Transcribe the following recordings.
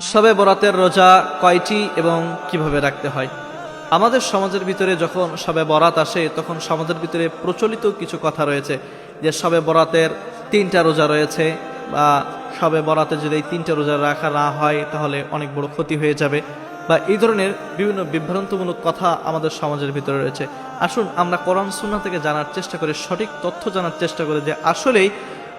সবে বরাতের রোজা কয়টি এবং কীভাবে রাখতে হয়? আমাদের সমাজের ভিতরে যখন সবে বরাত আসে, তখন সমাজের ভিতরে প্রচলিত কিছু কথা রয়েছে, যে সবে বরাতের তিনটা রোজা রয়েছে বা সবে বরাতে যদি এই তিনটা রোজা রাখা না হয়, তাহলে অনেক বড় ক্ষতি হয়ে যাবে বা এই ধরনের বিভিন্ন বিভ্রান্তমূলক কথা আমাদের সমাজের ভিতরে রয়েছে। আসুন আমরা কোরআন সুন্না থেকে জানার চেষ্টা করি, সঠিক তথ্য জানার চেষ্টা করি যে আসলেই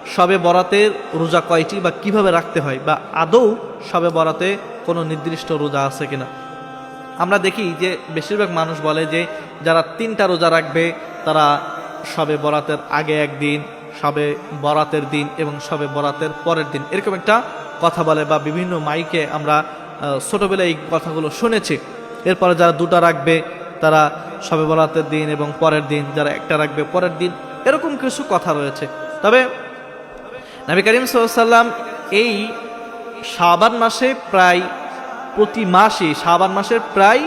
সবে বরাতের রোজা কয়টি বা কীভাবে রাখতে হয় বা আদৌ সবে বরাতে কোনো নির্দিষ্ট রোজা আছে কিনা? আমরা দেখি যে বেশিরভাগ মানুষ বলে যে যারা তিনটা রোজা রাখবে, তারা সবে বরাতের আগে একদিন, সবে বরাতের দিন এবং সবে বরাতের পরের দিন। এরকম একটা কথা বলে বা বিভিন্ন মাইকে আমরা ছোটবেলায় এই কথাগুলো শুনেছি। এরপরে যারা দুটা রাখবে, তারা সবে বরাতের দিন এবং পরের দিন, যারা একটা রাখবে পরের দিন, এরকম কিছু কথা রয়েছে। তবে নবী করিম সাল্লাম এই শাবান মাসে প্রায় প্রতি মাসে, শাবান মাসের প্রায়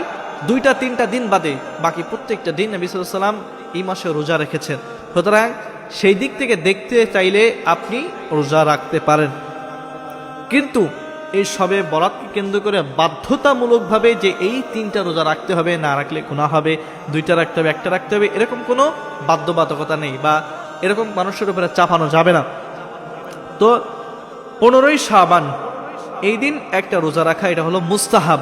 দুইটা, তিনটা দিন বাদে বাকি প্রত্যেকটা দিন নবী সাল্লাম এই মাসে রোজা রেখেছেন। সুতরাং সেই দিক থেকে দেখতে চাইলে আপনি রোজা রাখতে পারেন। কিন্তু এই সবে বরাতকে কেন্দ্র করে বাধ্যতামূলকভাবে যে এই তিনটা রোজা রাখতে হবে, না রাখলে গুণা হবে, দুইটা রাখতে হবে, একটা রাখতে হবে, এরকম কোনো বাধ্যবাধকতা নেই বা এরকম মানুষের উপরে চাপানো যাবে না। তো পনেরোই সাবান এই দিন একটা রোজা রাখা, এটা হলো মুস্তাহাব।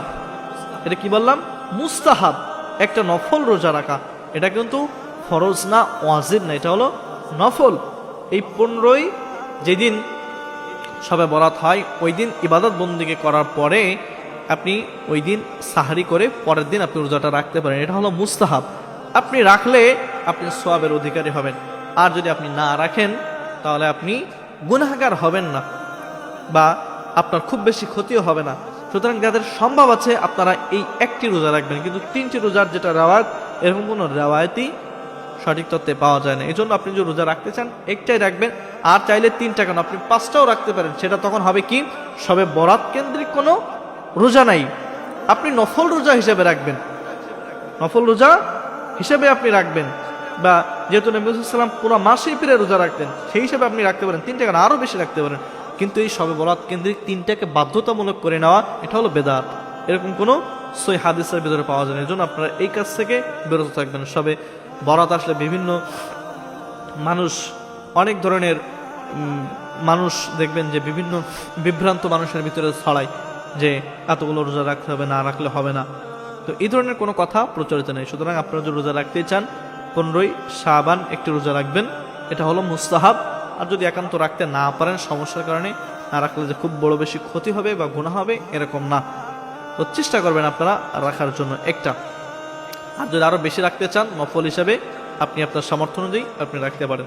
এটা কি বললাম? মুস্তাহাব। একটা নফল রোজা রাখা। এটা কিন্তু ফরজ না, ওয়াজিব না, এটা হলো নফল। এই পনেরোই যেদিন সবে বরাত হয়, ওই দিন ইবাদত বন্দিকে করার পরে আপনি ওই দিন সাহারি করে পরের দিন আপনি রোজাটা রাখতে পারেন। এটা হলো মুস্তাহাব। আপনি রাখলে আপনি সোয়াবের অধিকারী হবেন। আর যদি আপনি না রাখেন, তাহলে আপনি গুনাহগার হবেন না বা আপনার খুব বেশি ক্ষতিও হবে না। সুতরাং যাদের সম্ভব আছে, আপনারা এই একটি রোজা রাখবেন। কিন্তু তিনটি রোজার যেটা রেওয়ায়ত, এরকম কোনো রেওয়ায়তই সঠিক তত্ত্বে পাওয়া যায় না। এই জন্য আপনি যে রোজা রাখতে চান, একটাই রাখবেন। আর চাইলে তিনটা কেন? আপনি পাঁচটাও রাখতে পারেন। সেটা তখন হবে কি? সবে বরাত কেন্দ্রিক কোনো রোজা নাই। আপনি নফল রোজা হিসেবে রাখবেন। নফল রোজা হিসেবে আপনি রাখবেন। বা যেহেতু নবীলাম পুরো মাসেই ফিরে রোজা রাখতেন, সেই হিসাবে আপনি রাখতে পারেন, তিনটা কেন আরও বেশি রাখতে পারেন। কিন্তু এই সবে বরাত কেন্দ্রিক তিনটাকে বাধ্যতামূলক করে নেওয়া, এটা হলো বেদাত। এরকম কোনো সই হাদিসের ভিতরে পাওয়া যায় না। জন্য আপনারা এই কাজ থেকে বিরত থাকবেন। সবে বরাত আসলে বিভিন্ন মানুষ, অনেক ধরনের মানুষ দেখবেন যে বিভিন্ন বিভ্রান্ত মানুষের ভিতরে ছড়ায় যে এতগুলো রোজা রাখতে হবে না, রাখলে হবে না। তো এই ধরনের কোনো কথা প্রচলিত নেই। সুতরাং আপনারা যদি রোজা রাখতে চান পনেরোই সাবান একটি রোজা রাখবেন। এটা হলো মুস্তাহাব। আর যদি একান্ত রাখতে না পারেন, সমস্যার কারণে না রাখলে যে খুব বড় বেশি ক্ষতি হবে বা গুণা হবে, এরকম না। তো চেষ্টা করবেন আপনারা রাখার জন্য একটা। আর যদি আরও বেশি রাখতে চান, নফল হিসাবে আপনি আপনার সামর্থ্য অনুযায়ী আপনি রাখতে পারেন।